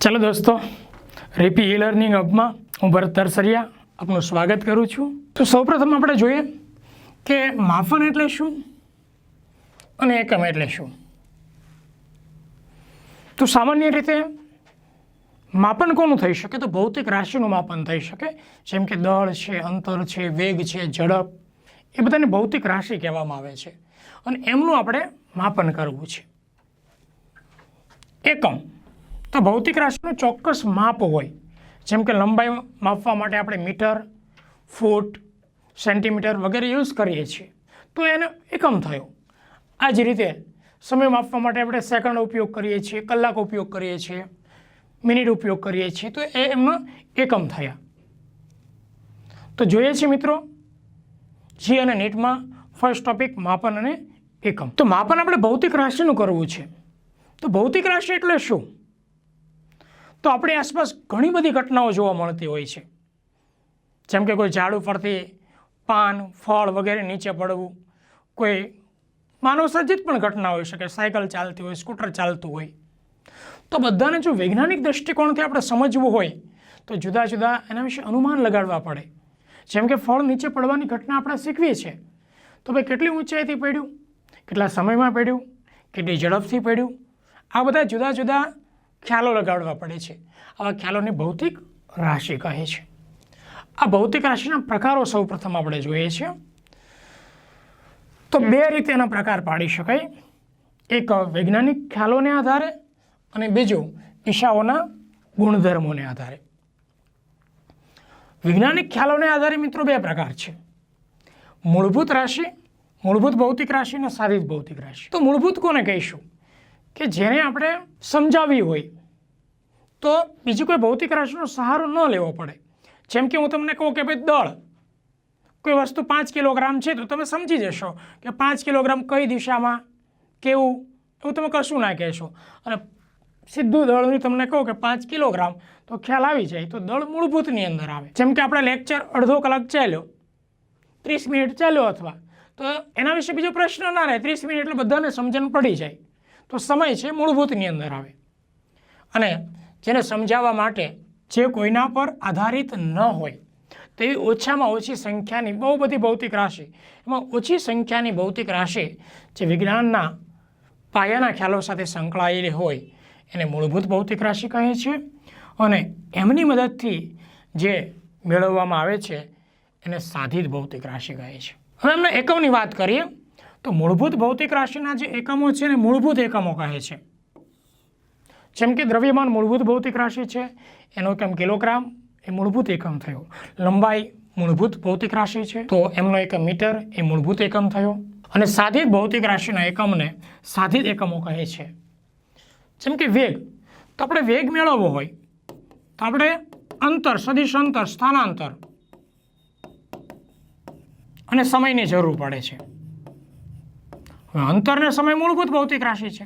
ચાલો દોસ્તો, રેપી e learning હબમાં હું ભરત તરસરિયા આપનું સ્વાગત કરું છું. તો સૌપ્રથમ આપણે જોઈએ કે માપન એટલે શું અને એકમ એટલે શું? તો સામાન્ય રીતે માપન કોનું થઈ શકે? તો ભૌતિક રાશિનું માપન થઈ શકે. જેમ કે દળ છે, અંતર છે, વેગ છે, ઝડપ, એ બધાને ભૌતિક રાશિ કહેવામાં આવે છે. અને એમનું આપણે માપન કરવું છે. એકમ. તો ભૌતિક રાશિનું ચોક્કસ માપ હોય. જેમ કે લંબાઈ માપવા માટે આપણે મીટર, ફૂટ, સેન્ટીમીટર વગેરે યુઝ કરીએ છીએ. તો એનો એકમ થયો. આ જ રીતે સમય માપવા માટે આપણે સેકન્ડ ઉપયોગ કરીએ છીએ, કલાક ઉપયોગ કરીએ છીએ, મિનિટ ઉપયોગ કરીએ છીએ. તો એ એમનો એકમ થયા. તો જોઈએ છીએ મિત્રો જી અને નીટમાં ફર્સ્ટ ટોપિક માપન અને એકમ. તો માપન આપણે ભૌતિક રાશિનું કરવું છે. તો ભૌતિક રાશિ એટલે શું? તો આપણી આસપાસ ઘણી બધી ઘટનાઓ જોવા મળતી હોય છે. જેમ કે કોઈ ઝાડ ઉપરથી પાન, ફળ વગેરે નીચે પડવું, કોઈ માનવ સર્જિત પણ ઘટના હોઈ શકે, સાયકલ ચાલતી હોય, સ્કૂટર ચાલતું હોય. તો બધાને જો વૈજ્ઞાનિક દૃષ્ટિકોણથી આપણે સમજવું હોય, તો જુદા જુદા એના વિશે અનુમાન લગાડવા પડે. જેમ કે ફળ નીચે પડવાની ઘટના આપણે શીખવીએ છીએ. તો ભાઈ કેટલી ઊંચાઈથી પડ્યું? કેટલા સમયમાં પડ્યું? કેટલી ઝડપથી પડ્યું? આ બધા જુદા જુદા ખ્યાલો લગાડવા પડે છે. આવા ખ્યાલોને ભૌતિક રાશિ કહે છે. આ ભૌતિક રાશિના પ્રકારો સૌ પ્રથમ આપણે જોઈએ છીએ તો બે રીતે એના પ્રકાર પાડી શકાય. એક વૈજ્ઞાનિક ખ્યાલોને આધારે અને બીજું દિશાઓના ગુણધર્મોને આધારે. વૈજ્ઞાનિક ખ્યાલોને આધારે મિત્રો બે પ્રકાર છે. મૂળભૂત રાશિ, મૂળભૂત ભૌતિક રાશિ અને શારીરિક ભૌતિક રાશિ. તો મૂળભૂત કોને કહીશું? કે જેને આપણે સમજાવવી હોય, તો બીજી કોઈ ભૌતિક રાશિનો સહારો ન લેવો પડે. જેમ કે હું તમને કહું કે ભાઈ દળ, કોઈ વસ્તુ પાંચ કિલોગ્રામ છે તો તમે સમજી જશો કે પાંચ કિલોગ્રામ કઈ દિશામાં, કેવું, એવું તમે કશું ના કહેશો. અને સીધું દળની તમને કહું કે પાંચ કિલોગ્રામ, તો ખ્યાલ આવી જાય, તો દળ મૂળભૂતની અંદર આવે. જેમ કે આપણે લેક્ચર અડધો કલાક ચાલ્યો, ત્રીસ મિનિટ ચાલ્યો અથવા, તો એના વિશે બીજો પ્રશ્ન ના રહે, ત્રીસ મિનિટ એટલે બધાને સમજણ પડી જાય. તો સમય છે મૂળભૂતની અંદર આવે. અને જેને સમજાવવા માટે જે કોઈના પર આધારિત ન હોય તેવી ઓછામાં ઓછી સંખ્યાની બહુ બધી ભૌતિક રાશિ. એમાં ઓછી સંખ્યાની ભૌતિક રાશિ જે વિજ્ઞાનના પાયાના ખ્યાલો સાથે સંકળાયેલી હોય, એને મૂળભૂત ભૌતિક રાશિ કહે છે. અને એમની મદદથી જે મેળવવામાં આવે છે, એને સાધિત ભૌતિક રાશિ કહે છે. હવે એમને એકમની વાત કરીએ. તો મૂળભૂત ભૌતિક રાશિના જે એકમો છે એને મૂળભૂત એકમો કહે છે. જેમ કે દ્રવ્યમાન મૂળભૂત ભૌતિક રાશિ છે, એનો એકમ કિલોગ્રામ? એ મૂળભૂત એકમ થયો. લંબાઈ મૂળભૂત ભૌતિક રાશિ છે, તો એમનો એકમ મીટર એ મૂળભૂત એકમ થયો. અને સાધિત ભૌતિક રાશિના એકમને સાધિત એકમો કહે છે. જેમ કે વેગ. તો આપણે વેગ મેળવવો હોય, તો આપણે અંતર, સદિશ અંતર, સ્થાનાંતર અને સમયની જરૂર પડે છે. અંતરને સમય મૂળભૂત ભૌતિક રાશિ છે.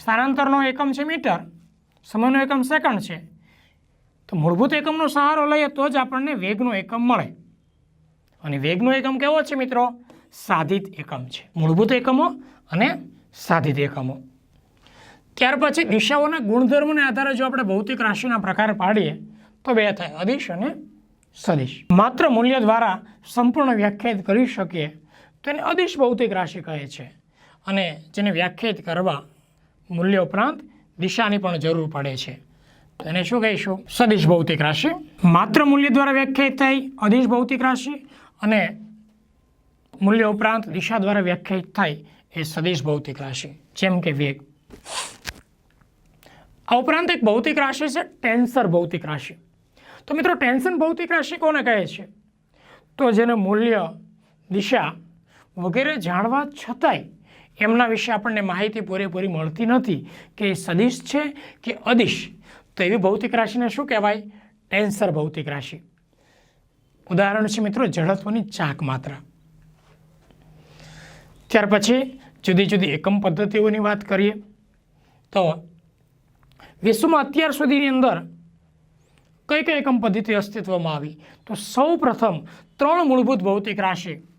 સ્થાનાંતરનો એકમ છે મીટર, સમયનો એકમ સેકન્ડ છે. તો મૂળભૂત એકમનો સહારો લઈએ તો જ આપણને વેગનો એકમ મળે. અને વેગનો એકમ કેવો છે મિત્રો? સાધિત એકમ છે. મૂળભૂત એકમો અને સાધિત એકમો. ત્યાર પછી દિશાઓના ગુણધર્મોને આધારે જો આપણે ભૌતિક રાશિના પ્રકાર પાડીએ, તો બે થાય, અદિશ અને સદિશ. માત્ર મૂલ્ય દ્વારા સંપૂર્ણ વ્યાખ્યાયિત કરી શકીએ તો એને અદિશ ભૌતિક રાશિ કહે છે. અને જેને વ્યાખ્યાયિત કરવા મૂલ્ય ઉપરાંત દિશાની પણ જરૂર પડે છે. તેને શું કહીશું? સદિશ ભૌતિક રાશિ. માત્ર મૂલ્ય દ્વારા વ્યાખ્યાયિત થાય, અદિશ ભૌતિક રાશિ. અને મૂલ્ય ઉપરાંત દિશા દ્વારા વ્યાખ્યાયિત થાય એ સદિશ ભૌતિક રાશિ. જેમ કે વેગ. આ ઉપરાંત એક ભૌતિક રાશિ છે, ટેન્સર ભૌતિક રાશિ. તો મિત્રો ટેન્શન ભૌતિક રાશિ કોને કહે છે? તો જેને મૂલ્ય દિશા વગેરે જાણવા છતાંય એમના વિશે આપણને માહિતી પૂરેપૂરી મળતી નથી કે એ સદિશ છે કે અદિશ. તો એવી ભૌતિક રાશિને શું કહેવાય? ટેન્સર ભૌતિક રાશિ. ઉદાહરણ છે મિત્રો, જડત્વની ચાક માત્રા. ત્યાર પછી જુદી જુદી એકમ પદ્ધતિઓની વાત કરીએ. તો વિશ્વમાં અત્યાર સુધીની અંદર કઈ કઈ એકમ પદ્ધતિ અસ્તિત્વમાં આવી? તો સૌ પ્રથમ ત્રણ મૂળભૂત ભૌતિક રાશિ.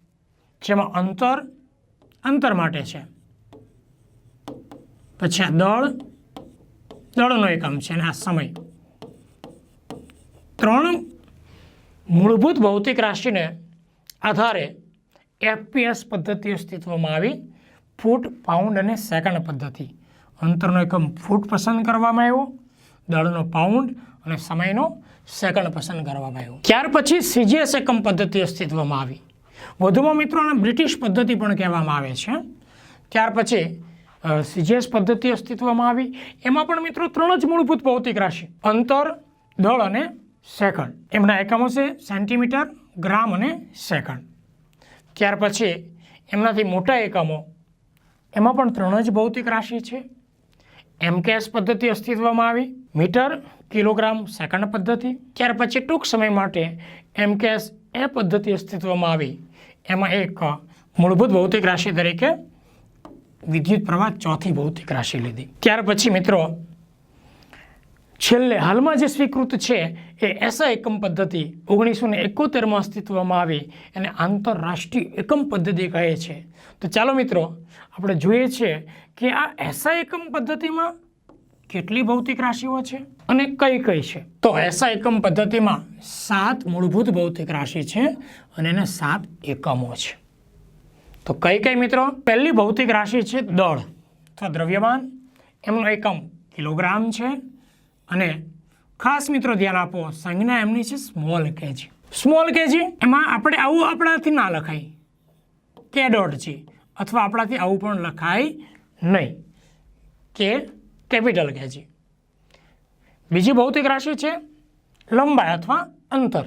જેમાં અંતર અંતર માટે છે. પછી આ દળ, દળનો એકમ છે અને આ સમય. ત્રણ મૂળભૂત ભૌતિક રાશિને આધારે એફપીએસ પદ્ધતિ અસ્તિત્વમાં આવી. ફૂટ, પાઉન્ડ અને સેકન્ડ પદ્ધતિ. અંતરનો એકમ ફૂટ પસંદ કરવામાં આવ્યો, દળનો પાઉન્ડ અને સમયનો સેકન્ડ પસંદ કરવામાં આવ્યો. ત્યાર પછી સીજીએસ એકમ પદ્ધતિ અસ્તિત્વમાં આવી. વધુમાં મિત્રો આને બ્રિટિશ પદ્ધતિ પણ કહેવામાં આવે છે. ત્યાર પછી સીજીએસ પદ્ધતિ અસ્તિત્વમાં આવી. એમાં પણ મિત્રો ત્રણ જ મૂળભૂત ભૌતિક રાશિ, અંતર, દળ અને સેકન્ડ. એમના એકમો છે સેન્ટીમીટર, ગ્રામ અને સેકન્ડ. ત્યાર પછી, એમનાથી મોટા એકમો. એમાં પણ ત્રણ જ ભૌતિક રાશિ છે. એમકેએસ પદ્ધતિ અસ્તિત્વમાં આવી, મીટર, કિલોગ્રામ, સેકન્ડ પદ્ધતિ. ત્યાર પછી ટૂંક સમય માટે એમકેએસ એ પદ્ધતિ અસ્તિત્વમાં આવી. એમાં એક મૂળભૂત ભૌતિક રાશિ તરીકે વિદ્યુત પ્રવાહ ચોથી ભૌતિક રાશિ લીધી. ત્યાર પછી મિત્રો, છેલ્લે હાલમાં જે સ્વીકૃત છે એ એસા એકમ પદ્ધતિ ઓગણીસો ને એકોતેરમાં અસ્તિત્વમાં આવી એને આંતરરાષ્ટ્રીય એકમ પદ્ધતિ કહે છે. તો ચાલો મિત્રો, આપણે જોઈએ છીએ કે આ એસા એકમ પદ્ધતિમાં કેટલી ભૌતિક રાશિઓ છે અને કઈ કઈ છે? તો એસા એકમ પદ્ધતિમાં સાત મૂળભૂત ભૌતિક રાશિ છે અને એને સાત એકમો છે. તો કઈ કઈ મિત્રો? પહેલી ભૌતિક રાશિ છે દળ. અથવા દ્રવ્યમાન, એમનો એકમ કિલોગ્રામ છે અને ખાસ મિત્રો ધ્યાન આપો, સંજ્ઞા એમની છે સ્મોલ કેજી સ્મોલ કેજી એમાં આપણે આવું આપણાથી ના લખાય કે ડોટ જી, અથવા આપણાથી આવું પણ લખાય નહીં. કે કેપિટલ કેજી બીજી ભૌતિક રાશિ છે લંબાઈ અથવા અંતર.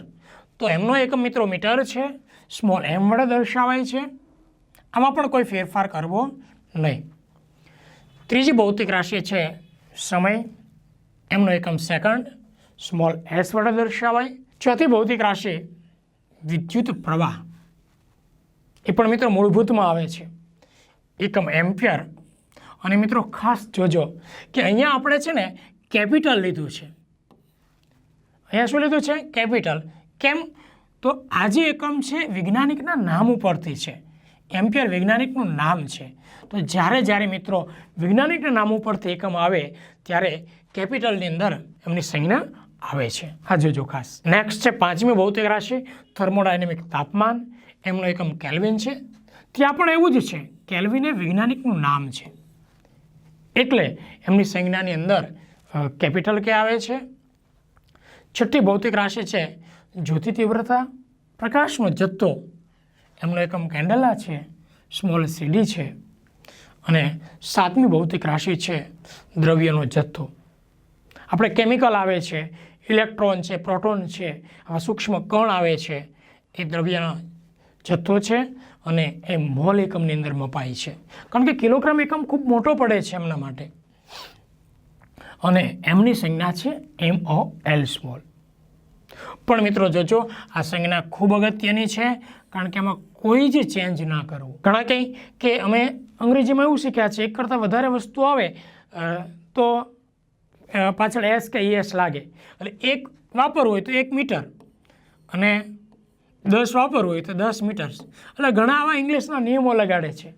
તો એમનો એક મિત્રો મીટર છે, સ્મોલ એમ વડે દર્શાવાય છે. આમાં પણ કોઈ ફેરફાર કરવો નહીં. ત્રીજી ભૌતિક રાશિ છે સમય, એમનો એકમ સેકન્ડ, સ્મોલ એસ વડે દર્શાવાય. ચોથી ભૌતિક રાશિ વિદ્યુત પ્રવાહ. એ પણ મિત્રો મૂળભૂતમાં આવે છે. એકમ એમ્પિયર અને મિત્રો ખાસ જોજો કે અહીંયા આપણે છે ને કેપિટલ લીધું છે. અહીંયા શું લીધું છે? કેપિટલ. કેમ? તો આ જે એકમ છે વૈજ્ઞાનિકના નામ ઉપરથી છે. એમ્પિયર વૈજ્ઞાનિકનું નામ છે. તો જ્યારે જ્યારે મિત્રો વૈજ્ઞાનિકના નામ ઉપરથી એકમ આવે ત્યારે કેપિટલની અંદર એમની સંજ્ઞા આવે છે. આ જોજો ખાસ. નેક્સ્ટ છે પાંચમી ભૌતિક રાશિ, થર્મોડાયનેમિક તાપમાન. એમનો એકમ કેલ્વિન છે. ત્યાં પણ એવું જ છે. કેલ્વિન એ વૈજ્ઞાનિકનું નામ છે. એટલે એમની સંજ્ઞાની અંદર કેપિટલ કે આવે છે? છઠ્ઠી ભૌતિક રાશિ છે, જ્યોતિ તીવ્રતા, પ્રકાશનો જથ્થો. એમનો એકમ કેન્ડલા છે, સ્મોલ સીડી છે. અને સાતમી ભૌતિક રાશિ છે, દ્રવ્યનો જથ્થો. આપણે કેમિકલ આવે છે, ઇલેક્ટ્રોન છે, પ્રોટોન છે, આવા સૂક્ષ્મ કણ આવે છે, એ દ્રવ્યનો જથ્થો છે અને એ મોલ એકમની અંદર મપાય છે. કારણ કે કિલોગ્રામ એકમ ખૂબ મોટો પડે છે એમના માટે. અને એમની સંજ્ઞા છે એમ ઓ એલ સ્મોલ પણ મિત્રો જોજો, આ સંજ્ઞા ખૂબ અગત્યની છે, કારણ કે એમાં કોઈ જ ચેન્જ ના કરવું. ઘણા કંઈ કે અમે અંગ્રેજીમાં એવું શીખ્યા છે, એક કરતાં વધારે વસ્તુ આવે તો પાછળ એસ કે ઈએસ લાગે. એટલે એક વાપરવું હોય તો એક મીટર. અને દસ વાપરવું હોય તો દસ મીટર્સ. એટલે ઘણા આવા ઇંગ્લિશના નિયમો લગાડે છે.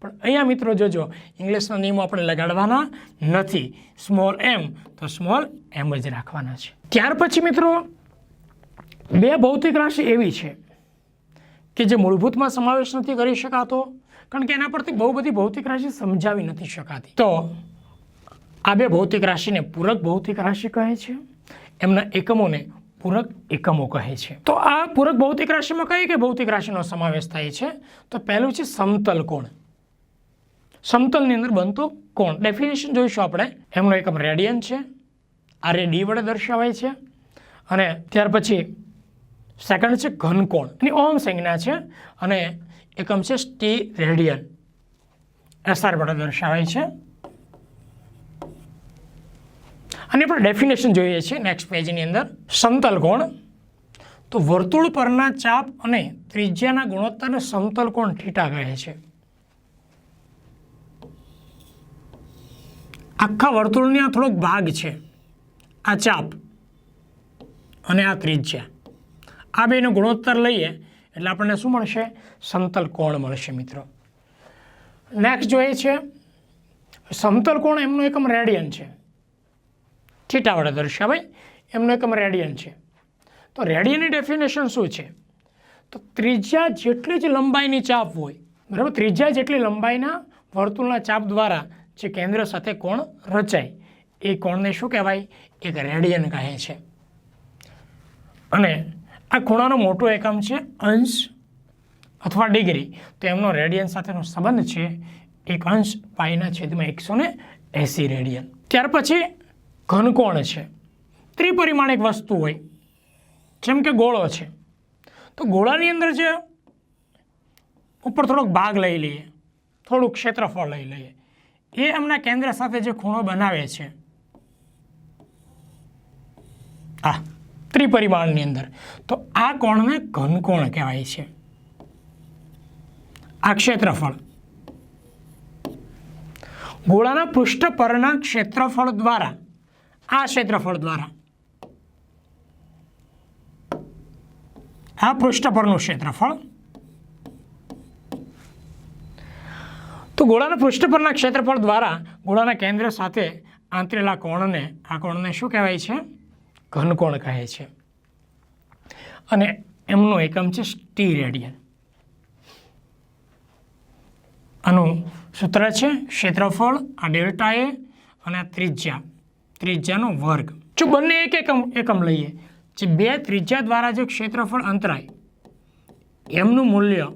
પણ અહીંયા મિત્રો જોજો, ઇંગ્લિશના નિયમો આપણે લગાડવાના નથી. સ્મોલ એમ તો સ્મોલ એમ જ રાખવાના છે. ત્યાર પછી મિત્રો, બે ભૌતિક રાશિ એવી છે કે જે મૂળભૂતમાં સમાવેશ નથી કરી શકાતો, કારણ કે એના પરથી બહુ બધી ભૌતિક રાશિ સમજાવી નથી શકાતી. તો આ બે ભૌતિક રાશિને પૂરક ભૌતિક રાશિ કહે છે. એમના એકમોને પૂરક એકમો કહે છે. તો આ પૂરક ભૌતિક રાશિમાં કઈ કઈ ભૌતિક રાશિનો સમાવેશ થાય છે? તો પહેલું છે સમતલ કોણ? સમતલની અંદર બનતો કોણ? ડેફિનેશન જોઈશું આપણે. એમનો એકમ રેડિયન છે. આર ડી વડે દર્શાવાય છે. અને ત્યાર પછી સેકન્ડ છે ઘનકોણ એની ઓમ સંજ્ઞા છે. અને એકમ છે સ્ટી રેડિયન એસઆર વડે દર્શાવાય છે. અને આપણે ડેફિનેશન જોઈએ છીએ નેક્સ્ટ પેજની અંદર. સમતલ કોણ? તો વર્તુળ પરના ચાપ અને ત્રિજ્યાના ગુણોત્તરને સમતલ કોણ થીટા કહે છે. આખા વર્તુળની આ થોડોક ભાગ છે. આ ચાપ અને આ ત્રિજ્યા. આ બેનો ગુણોત્તર લઈએ એટલે આપણને શું મળશે? સમતલ કોણ મળશે મિત્રો? નેક્સ્ટ જોઈએ છે, સમતલ કોણ એમનો એકમ રેડિયન છે. થીટા વડે દર્શાવાય. એમનો એકમ રેડિયન છે. તો રેડિયનની ડેફિનેશન શું છે? તો ત્રિજ્યા જેટલી જ લંબાઈની ચાપ હોય, બરાબર? ત્રિજ્યા જેટલી લંબાઈના વર્તુળના ચાપ દ્વારા જે કેન્દ્ર સાથે કોણ રચાય, એ કોણને શું કહેવાય? એક રેડિયન કહે છે. અને આ ખૂણાનો મોટો એકમ છે અંશ અથવા ડિગ્રી. તો એમનો રેડિયન સાથેનો સંબંધ છે એક અંશ પાઈના છેદમાં એકસો ને એંસી રેડિયન ત્યાર પછી ઘનકોણ છે? ત્રિપરિમાણિક વસ્તુ હોય, જેમ કે ગોળો છે. તો ગોળાની અંદર જે ઉપર થોડોક ભાગ લઈ લઈએ થોડું ક્ષેત્રફળ લઈ લઈએ, એ એમના કેન્દ્ર સાથે જે ખૂણો બનાવે છે, આ ત્રિપરિમાણની અંદર. તો આ કોણને ઘનકોણ કહેવાય છે? આ ક્ષેત્રફળ. ગોળાના પૃષ્ઠ પરના ક્ષેત્રફળ દ્વારા આ ક્ષેત્રફળ દ્વારા. આ પૃષ્ઠ પરનું ક્ષેત્રફળ. તો ગોળાના પૃષ્ઠ પરના ક્ષેત્રફળ દ્વારા ગોળાના કેન્દ્ર સાથે આંતરેલા કોણને, આ કોણને શું કહેવાય છે? ઘનકોણ કહે છે. અને એમનું એકમ છે સ્ટી રેડિયન આનું સૂત્ર છે ક્ષેત્રફળ, આ ડેલ્ટા એ અને આ ત્રિજ્યા. ત્રિજ્યાનો વર્ગ. જો બંને એક એકમ એકમ લઈએ, જે બે ત્રિજ્યા દ્વારા જે ક્ષેત્રફળ અંતરાય, એમનું મૂલ્ય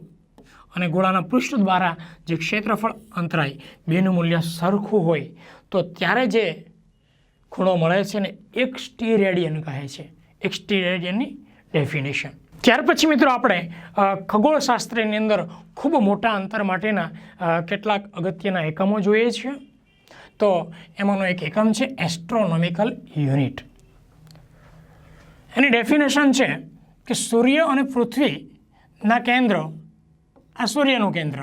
અને ગોળાના પૃષ્ઠ દ્વારા જે ક્ષેત્રફળ અંતરાય, બેનું મૂલ્ય સરખું હોય, તો ત્યારે જે ખૂણો મળે છે ને એક સ્ટી રેડિયન કહે છે. એક સ્ટી રેડિયનની ડેફિનેશન. ત્યાર પછી મિત્રો આપણે ખગોળશાસ્ત્રની અંદર ખૂબ મોટા અંતર માટેના કેટલાક અગત્યના એકમો જોઈએ છીએ તો એમાંનો એક એકમ છે એસ્ટ્રોનોમિકલ યુનિટ એની ડેફિનેશન છે કે સૂર્ય અને પૃથ્વીના કેન્દ્ર, આ સૂર્યનું કેન્દ્ર,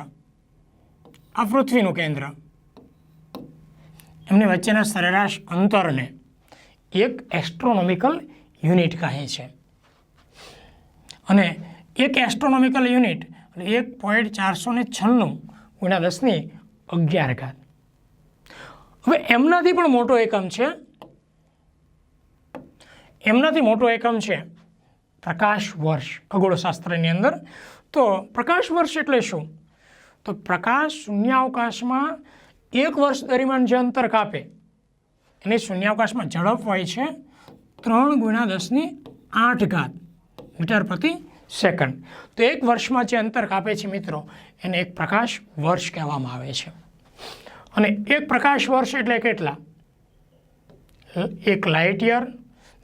આ પૃથ્વીનું કેન્દ્ર. એમની વચ્ચેના સરેરાશ અંતરને એક એસ્ટ્રોનોમિકલ યુનિટ કહે છે. અને એક એસ્ટ્રોનોમિકલ યુનિટ એક પોઈન્ટ ચારસો ને છન્નું ગુણ્યા દસની અગિયાર ઘાત. હવે એમનાથી પણ મોટો એકમ છે. એમનાથી મોટો એકમ છે પ્રકાશ વર્ષ, ખગોળશાસ્ત્રની અંદર. તો પ્રકાશ વર્ષ એટલે શું? તો પ્રકાશ શૂન્યાવકાશમાં એક વર્ષ દરમિયાન જે અંતર કાપે, એની શૂન્યાવકાશમાં ઝડપ હોય છે ત્રણ ગુણ્યા દસની આઠ ઘાત મીટર પ્રતિ સેકન્ડ. તો એક વર્ષમાં જે અંતર કાપે છે મિત્રો, એને એક પ્રકાશ વર્ષ કહેવામાં આવે છે. અને એક પ્રકાશ વર્ષ એટલે કેટલા? એક લાઇટ યર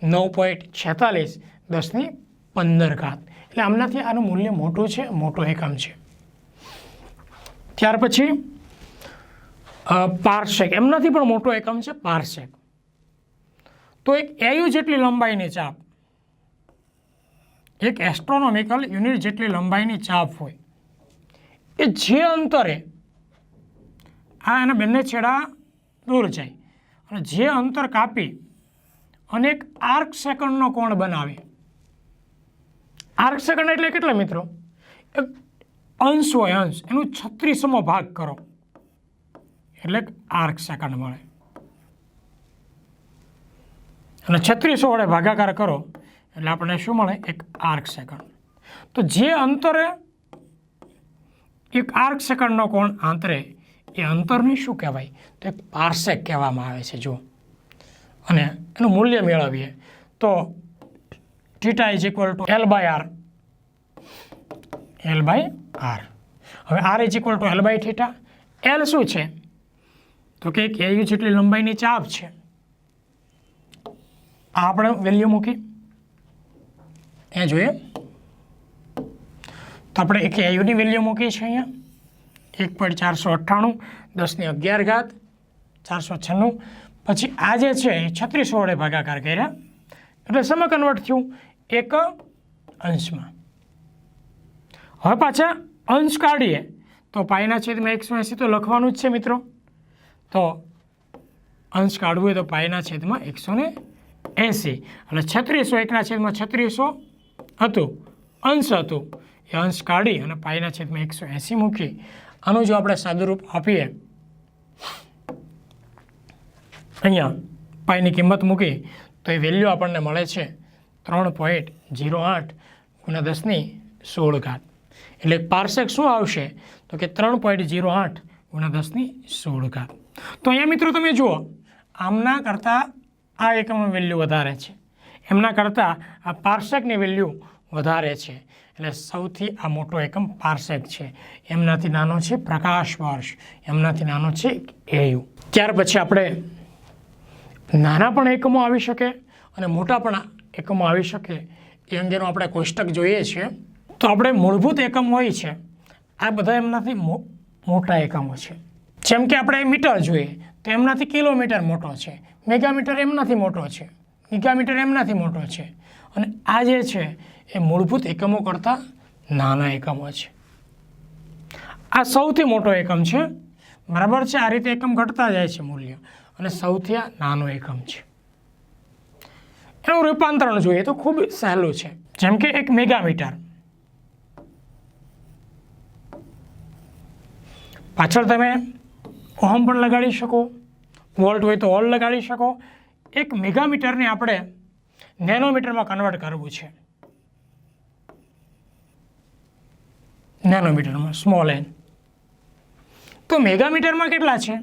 નવ પોઈન્ટ છેતાલીસ, દસની પંદર ઘાત. એટલે આમનાથી આનું મૂલ્ય મોટું છે, મોટો એકમ છે. ત્યાર પછી પાર્સેક. એમનાથી પણ મોટો એકમ છે, પાર્સેક. તો એક એયુ જેટલી લંબાઈની ચાપ, એક એસ્ટ્રોનોમિકલ યુનિટ જેટલી લંબાઈની ચાપ હોય, એ જે અંતરે આ એના બંને છેડા દૂર જાય. અને જે અંતર કાપી અને એક આર્ક સેકન્ડનો કોણ બનાવે? આર્ક સેકન્ડ એટલે કેટલા મિત્રો? એક અંશ હોય અંશ. એનું છત્રીસમો ભાગ કરો. એટલે આર્ક સેકન્ડ મળે. અને છત્રીસો વડે ભાગાકાર કરો, એટલે આપણને શું મળે? એક આર્ક સેકન્ડ તો જે અંતરે એક આર્ક સેકન્ડનો કોણ આંતરે એ અંતરને શું કહેવાય? તો એક પાર્સેક કહેવામાં આવે છે, જો. અને એનું મૂલ્ય મેળવીએ તો theta is equal to L by R L by R હવે R is equal to L by theta L શું છે? તો કે એક એયુ જેટલી લંબાઈની ચાપ છે. આ આપણે વેલ્યુ મૂકી એ જોઈએ. તો આપણે એક એયુની વેલ્યુ મૂકી છે અહીંયા. એક પોઈન્ટ ચારસો અઠ્ઠાણું, દસની અગિયાર ઘાત, ચારસો છન્નું. પછી આ જે છે એ છત્રીસો વડે ભાગાકાર કર્યા. એટલે સમ કન્વર્ટ થયું એક અંશમાં. હવે પાછા અંશ કાઢીએ. તો પાયના છેદમાં એકસો એંસી તો લખવાનું જ છે મિત્રો. તો અંશ કાઢવું હોય તો પાયના છેદમાં એકસો ને એંસી. એટલે છત્રીસો એકના છેદમાં છત્રીસો હતું, અંશ હતું. એ અંશ કાઢી અને પાયના છેદમાં એકસો એંસી મૂકી. આનું જો આપણે સાદુરૂપ આપીએ, અહીંયા પાઈની કિંમત મૂકી, તો એ વેલ્યુ આપણને મળે છે ત્રણ પોઈન્ટ જીરો આઠ ગુણ્યા દસની સોળ ઘાત. એટલે પાર્સેક શું આવશે? તો કે ત્રણ પોઈન્ટ જીરો આઠ ગુણ્યા દસની સોળ ઘાત. તો અહીંયા મિત્રો તમે જુઓ, આમના કરતાં આ એકમની વેલ્યુ વધારે છે. એમના કરતાં આ પાર્સેકની વેલ્યુ વધારે છે. એટલે સૌથી આ મોટો એકમ પાર્સેક છે. એમનાથી નાનો છે પ્રકાશ વર્ષ. એમનાથી નાનો છે એયુ. ત્યાર પછી આપણે નાના પણ એકમો આવી શકે અને મોટા પણ એકમો આવી શકે એ અંગેનું આપણે કોષ્ટક જોઈએ છીએ. તો આપણે મૂળભૂત એકમ હોય છે. આ બધા એમનાથી મોટા એકમો છે. જેમ કે આપણે મીટર જોઈએ, તો એમનાથી કિલોમીટર મોટો છે. મેગામીટર એમનાથી મોટો છે. ગીગામીટર એમનાથી મોટો છે. અને આ જે છે એ મૂળભૂત એકમો કરતાં નાના એકમો છે. આ સૌથી મોટો એકમ છે. બરાબર છે? આ રીતે એકમ ઘટતા જાય છે મૂલ્ય. અને સૌથી આ નાનો એકમ છે. એનું રૂપાંતરણ જોઈએ તો ખૂબ સહેલું છે. જેમ કે એક મેગામીટર. પાછળ તમે ઓહમ પણ લગાડી શકો. વોલ્ટ હોય તો ઓલ લગાડી શકો. એક મેગામીટરને આપણે નેનોમીટરમાં કન્વર્ટ કરવું છે. નેનોમીટરમાં સ્મોલ એન તો મેગામીટરમાં કેટલા છે?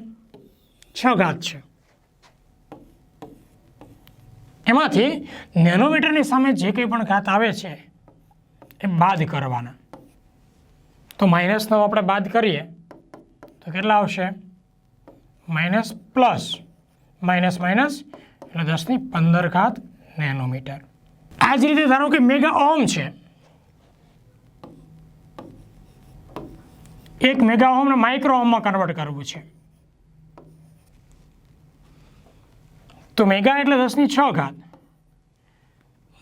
છ ઘાત છે. એમાંથી નેનોમીટરની સામે જે કંઈ પણ ઘાત આવે છે, એ બાદ કરવાના. તો માઇનસ નવ આપણે બાદ કરીએ, તો કેટલા આવશે? માઇનસ પ્લસ માઇનસ માઇનસ એટલે દસની પંદર ઘાત નેનોમીટર. આ જ રીતે ધારો કે મેગા ઓમ છે. એક મેગા ઓમને માઇક્રો ઓમમાં કન્વર્ટ કરવું છે. તો મેગા એટલે દસની છ ઘાત.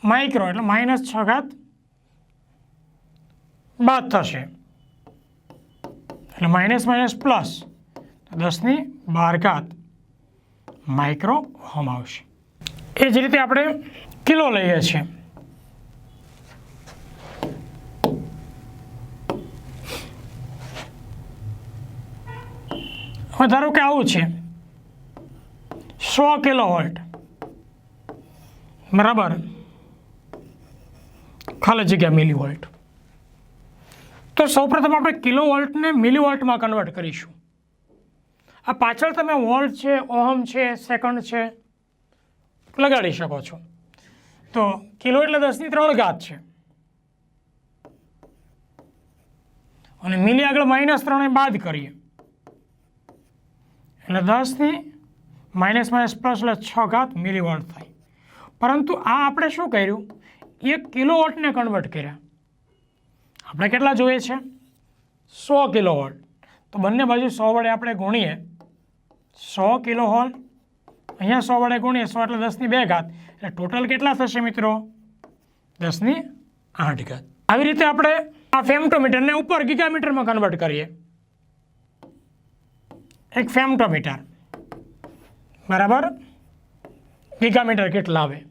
માઇક્રો એટલે માઇનસ છ ઘાત બાદ થશે. એટલે માઇનસ માઇનસ પ્લસ દસની બાર ઘાત માઇક્રો હોમ આવશે. એ જ રીતે આપણે કિલો લઈએ છીએ. હવે ધારો કે આવું છે? સો કિલો વોલ્ટ બરાબર. ખાલી જગ્યા મિલી વોલ્ટ તો સૌપ્રથમ આપણે કિલો વોલ્ટને મિલી વોલ્ટમાં કન્વર્ટ કરીશું. આ પાછળ તમે વોલ્ટ છે, ઓહમ છે, સેકન્ડ છે, લગાડી શકો છો. તો કિલો એટલે દસની ત્રણ ઘાત છે. અને મિલી આગળ માઇનસ ત્રણે બાદ કરીએ. એટલે દસની માઇનસ માઇનસ પ્લસ એટલે છ ઘાત મિલીવોલ્ટ થાય. પરંતુ આ આપણે શું કર્યું? એક કિલો વોલ્ટને કન્વર્ટ કર્યા. આપણે કેટલા જોઈએ છે? સો કિલો વોલ્ટ તો બંને બાજુ સો વડે આપણે ગુણીએ. સો કિલો હોલ અહીંયા સો વડે ગુણીએ, સો એટલે દસની બે ઘાત. એટલે ટોટલ કેટલા થશે મિત્રો? દસની આઠ ઘાત. આવી રીતે આપણે આ ફેમટોમીટરને ઉપર ગીગામીટરમાં કન્વર્ટ કરીએ. એક ફેમટોમીટર બરાબર? ગીગામીટર કેટલા આવે?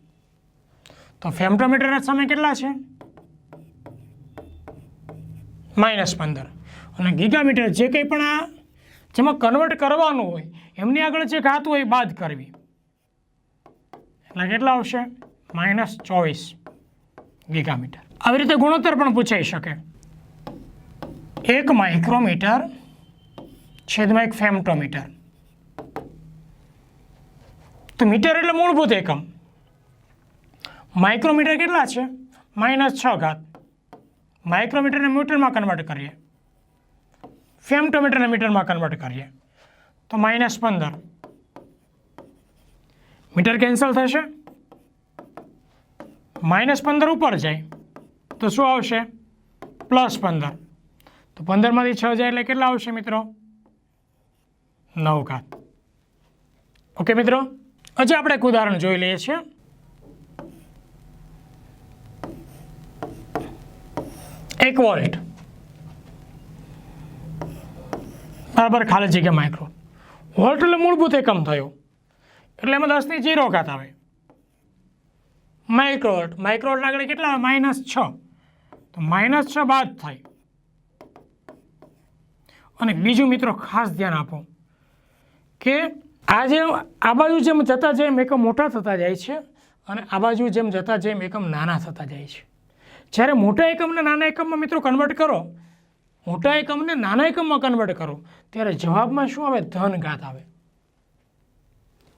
તો ફેમટોમીટરના સમય કેટલા છે? માઇનસ પંદર. અને ગીગામીટર જે કંઈ પણ આ જેમાં કન્વર્ટ કરવાનું હોય, એમની આગળ જે ઘાત હોય એ બાદ કરવી. એટલે કેટલા આવશે? માઇનસ ચોવીસ ગીગામીટર આવી રીતે ગુણોત્તર પણ પૂછાઈ શકે. એક માઇક્રોમીટર છેદમાં એક ફેમટોમીટર તો મીટર એટલે મૂળભૂત એકમ. માઇક્રોમીટર કેટલા છે? માઇનસ છ ઘાત. માઇક્રોમીટરને મીટરમાં કન્વર્ટ કરીએ. ફેમટોમીટરને મીટરમાં કન્વર્ટ કરીએ. તો માઇનસ પંદર. મીટર કેન્સલ થશે. માઇનસ પંદર ઉપર જાય. તો શું આવશે? પ્લસ પંદર. તો પંદરમાંથી છ જાય એટલે કેટલા આવશે મિત્રો? નવ ઘાત ઓકે મિત્રો, હજી આપણે એક ઉદાહરણ જોઈ લઈએ છીએ. એક વોલ્ટ. બરાબર ખાલી જગ્યા માઇક્રો. વોલ્ટ એટલે મૂળભૂત એકમ થયો. એટલે એમાં દસની જીરો ઘાત આવે. માઇક્રોવોલ્ટ માઇક્રોવોલ્ટ આગળ કેટલા આવે? માઇનસ છ. તો માઇનસ છ બાદ થાય. અને બીજું મિત્રો ખાસ ધ્યાન આપો. કે આ જે, આ બાજુ જેમ જતા જેમ એકમ મોટા થતા જાય છે અને આ બાજુ જેમ જતા જેમ એકમ નાના થતા જાય છે. જ્યારે મોટા એકમને નાના એકમમાં મિત્રો કન્વર્ટ કરો, મોટા એકમને નાના એકમમાં કન્વર્ટ કરો, ત્યારે જવાબમાં શું આવે? ધન ઘાત આવે.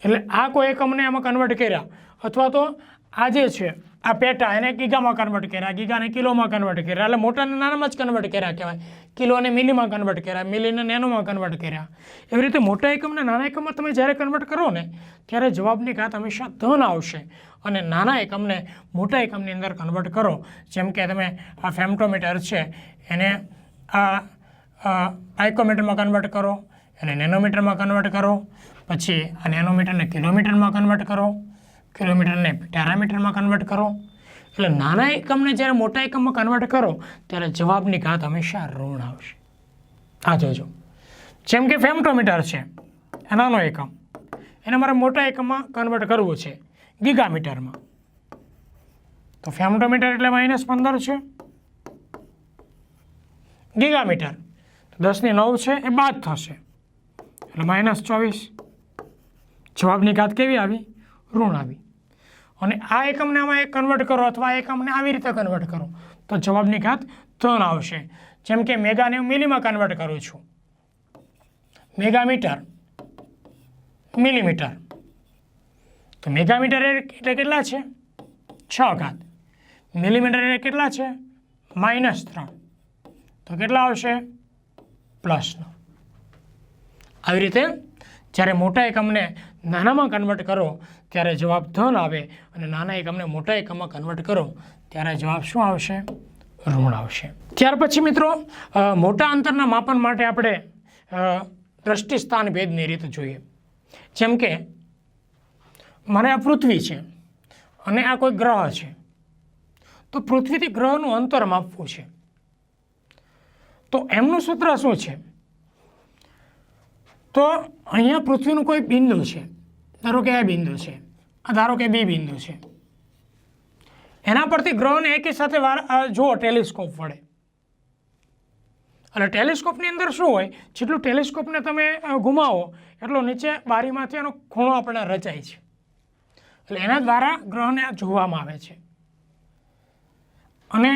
એટલે આ કોઈ એકમને આમાં કન્વર્ટ કર્યા અથવા તો આ જે છે, આ પેટા એને ગીગામાં કન્વર્ટ કર્યા, ગીગાને કિલોમાં કન્વર્ટ કર્યા, એટલે મોટાને નાનામાં જ કન્વર્ટ કર્યા કહેવાય. કિલોને મિલીમાં કન્વર્ટ કર્યા, મિલીને નેનોમાં કન્વર્ટ કર્યા. એવી રીતે મોટા એકમને નાના એકમમાં તમે જ્યારે કન્વર્ટ કરો ને, ત્યારે જવાબની ઘાત હંમેશા ધન આવશે. અને નાના એકમને મોટા એકમની અંદર કન્વર્ટ કરો. જેમ કે તમે આ ફેમ્ટોમીટર છે, એને આ પાઇકોમીટરમાં કન્વર્ટ કરો, એને નેનોમીટરમાં કન્વર્ટ કરો, પછી આ નેનોમીટરને કિલોમીટરમાં કન્વર્ટ કરો. કિલોમીટરને પેરામીટરમાં કન્વર્ટ કરો. એટલે નાના એકમને જ્યારે મોટા એકમમાં કન્વર્ટ કરો, ત્યારે જવાબની ઘાત હંમેશા ઋણ આવશે. આ જોજો. જેમ કે ફેમટોમીટર છે, એ નાનો એકમ. એને મારે મોટા એકમમાં કન્વર્ટ કરવું છે ગીગામીટરમાં તો ફેમટોમીટર એટલે માઇનસ પંદર છે. ગીગામીટર દસની નવ છે, એ બાદ થશે. એટલે માઇનસ ચોવીસ. જવાબની ઘાત કેવી આવી? ઋણ આવી. અને આ એકમને આમાં એક કન્વર્ટ કરો અથવા આ એકમને આવી રીતે કન્વર્ટ કરો. તો જવાબની ઘાત ત્રણ આવશે. જેમ કે મેગાને હું મિલીમાં કન્વર્ટ કરું છું. Megametre, millimetre. તો મેગામીટર એટલે કેટલા છે? છ ઘાત. મિલીમીટર એટલે કેટલા છે? માઇનસ ત્રણ. તો કેટલા આવશે? પ્લસનો આવી રીતે જ્યારે મોટા એકમને નાનામાં કન્વર્ટ કરો ત્યારે જવાબ ધન આવે અને નાના એકમને મોટા એકમમાં કન્વર્ટ કરો, ત્યારે જવાબ શું આવશે? ઋણ આવશે. ત્યાર પછી મિત્રો મોટા અંતરના માપન માટે આપણે દ્રષ્ટિસ્થાન ભેદની રીત જોઈએ. જેમ કે, મારે આ પૃથ્વી છે અને આ કોઈ ગ્રહ છે. તો પૃથ્વીથી ગ્રહનું અંતર માપવું છે. તો એમનું સૂત્ર શું છે? તો અહીંયા પૃથ્વીનું કોઈ બિંદુ છે. ધારો કે આ બિંદુ છે. આ ધારો કે બી બિંદુ છે. એના પરથી ગ્રહને એકી સાથે જુઓ, ટેલિસ્કોપ વડે. એટલે ટેલિસ્કોપની અંદર શું હોય? જેટલું ટેલિસ્કોપને તમે ગુમાવો એટલો નીચે બારીમાંથી એનો ખૂણો આપણે રચાય છે. એટલે એના દ્વારા ગ્રહને જોવામાં આવે છે. અને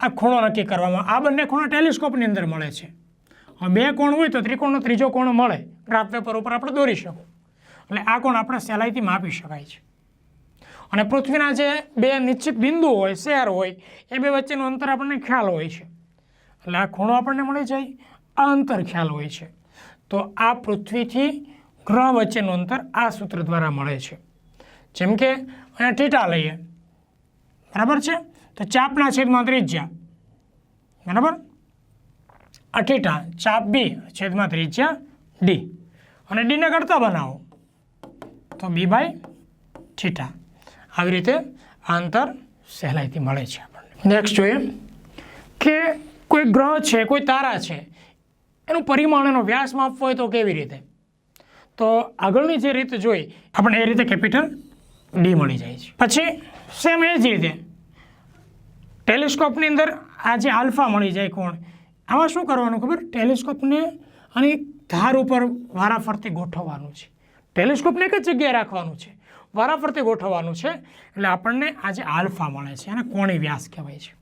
આ ખૂણો નક્કી કરવામાં, આ બંને ખૂણો ટેલિસ્કોપની અંદર મળે છે. બે કોણ હોય તો ત્રિકોણનો ત્રીજો કોણ મળે. ગ્રાફ પેપર ઉપર આપણે દોરી શકો. એટલે આ કોણ આપણે સહેલાઈથી માપી શકાય છે. અને પૃથ્વીના જે બે નિશ્ચિત બિંદુ હોય, શેર હોય, એ બે વચ્ચેનું અંતર આપણને ખ્યાલ હોય છે. એટલે આ ખૂણો આપણને મળી જાય, આ અંતર ખ્યાલ હોય છે. તો આ પૃથ્વીથી ગ્રહ વચ્ચેનું અંતર આ સૂત્ર દ્વારા મળે છે. જેમ કે અહીંયા ટીટા લઈએ. બરાબર છે? તો ચાપના છેદમાં ત્રિજ્યા. બરાબર? અઠીટા ચાપ બી છેદમાં ત્રિજ્યા ડી. અને ડીને કરતા બનાવો. તો બી બાય થીટા. આવી રીતે આંતર સહેલાઈથી મળે છે આપણને. નેક્સ્ટ જોઈએ. કે કોઈ ગ્રહ છે, કોઈ તારા છે, એનું પરિમાણ, એનો વ્યાસ માપવો હોય તો કેવી રીતે? તો આગળની જે રીત જોઈ આપણે એ રીતે કેપિટલ ડી મળી જાય છે. પછી સેમ એ જ રીતે. ટેલિસ્કોપની અંદર આ જે આલ્ફા મળી જાય કોણ, આમાં શું કરવાનું ખબર? ટેલિસ્કોપને આની ધાર ઉપર વારાફરતી ગોઠવવાનું છે. ટેલિસ્કોપને એક જ જગ્યાએ રાખવાનું છે. વારાફરતી ગોઠવવાનું છે. એટલે આપણને આજે આલ્ફા મળે છે અને કોણી વ્યાસ કહેવાય છે.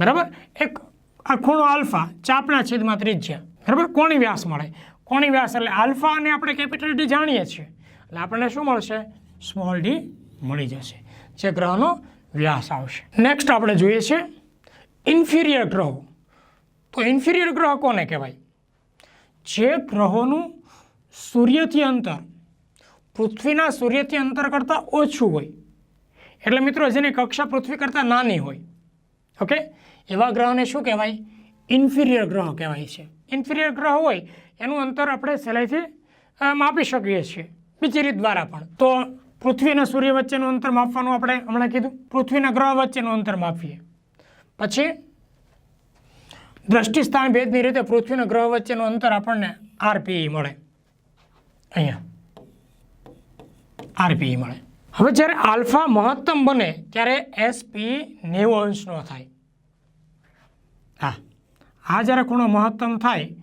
બરાબર? એક આ ખૂણો આલ્ફા ચાપના છેદમાં ત્રિજ્યા. બરાબર? કોણી વ્યાસ મળે. કોણી વ્યાસ એટલે આલ્ફા અને આપણે કેપિટલ ડી જાણીએ છીએ. એટલે આપણને શું મળશે? સ્મોલ ડી મળી જશે. જે ગ્રહનો વ્યાસ આવશે. નેક્સ્ટ આપણે જોઈએ છે ઇન્ફિરિયર ગ્રહો. તો ઇન્ફિરિયર ગ્રહ કોને કહેવાય? જે ગ્રહોનું સૂર્યથી અંતર. પૃથ્વીના સૂર્યથી અંતર કરતાં ઓછું હોય. એટલે મિત્રો, જેની કક્ષા પૃથ્વી કરતાં નાની હોય, ઓકે? એવા ગ્રહને શું કહેવાય? ઇન્ફિરિયર ગ્રહ કહેવાય છે. ઇન્ફિરિયર ગ્રહ હોય, એનું અંતર આપણે સહેલાઈથી માપી શકીએ છીએ. બીજી રીત દ્વારા પણ. તો પૃથ્વી અને સૂર્ય વચ્ચેનું અંતર માપવાનું આપણે હમણાં કીધું. પૃથ્વીના ગ્રહ વચ્ચેનું અંતર માપીએ. પછી, દ્રષ્ટિસ્થાન ભેદની રીતે પૃથ્વીના ગ્રહ વચ્ચેનું અંતર આપણને આરપીઈ મળે. અહીંયા. આરપીઈ મળે. હવે જ્યારે આલ્ફા મહત્તમ બને, ત્યારે એસપી નેવું અંશનો થાય. હા આ જ્યારે ખૂણો મહત્તમ થાય,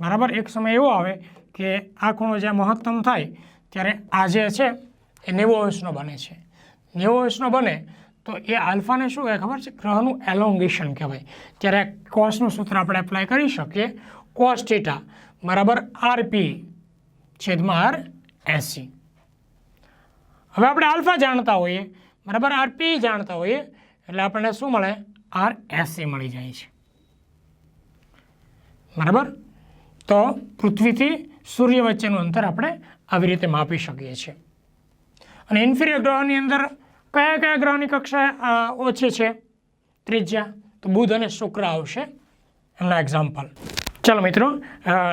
બરાબર એક સમય એવો આવે કે આ ખૂણો જ્યાં મહત્તમ થાય, ત્યારે આ જે છે, એ નેવું અંશનો બને છે. નેવું અંશનો બને, તો એ આલ્ફાને શું કહેવાય? ખબર છે? ગ્રહનું એલોંગેશન કહેવાય. ત્યારે કોસનું સૂત્ર આપણે એપ્લાય કરી શકીએ. કોસ થીટા બરાબર આરપી છેદમાં આર એસી. હવે આપણે આલ્ફા જાણતા હોઈએ, બરાબર આરપી જાણતા હોઈએ, એટલે આપણને શું મળે? આર એસી મળી જાય છે. બરાબર? તો પૃથ્વીથી સૂર્ય વચ્ચેનું અંતર આપણે આવી રીતે માપી શકીએ છીએ. અને ઇન્ફિરિયર ગ્રહની અંદર કયા કયા ગ્રહની કક્ષા ઓછી છે? ત્રિજ્યા. તો બુધ અને શુક્ર આવશે. એમના એક્ઝામ્પલ ચાલો મિત્રો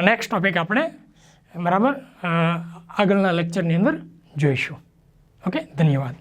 નેક્સ્ટ ટોપિક આપણે બરાબર? આગળના લેક્ચરની અંદર જોઈશું. ઓકે ધન્યવાદ.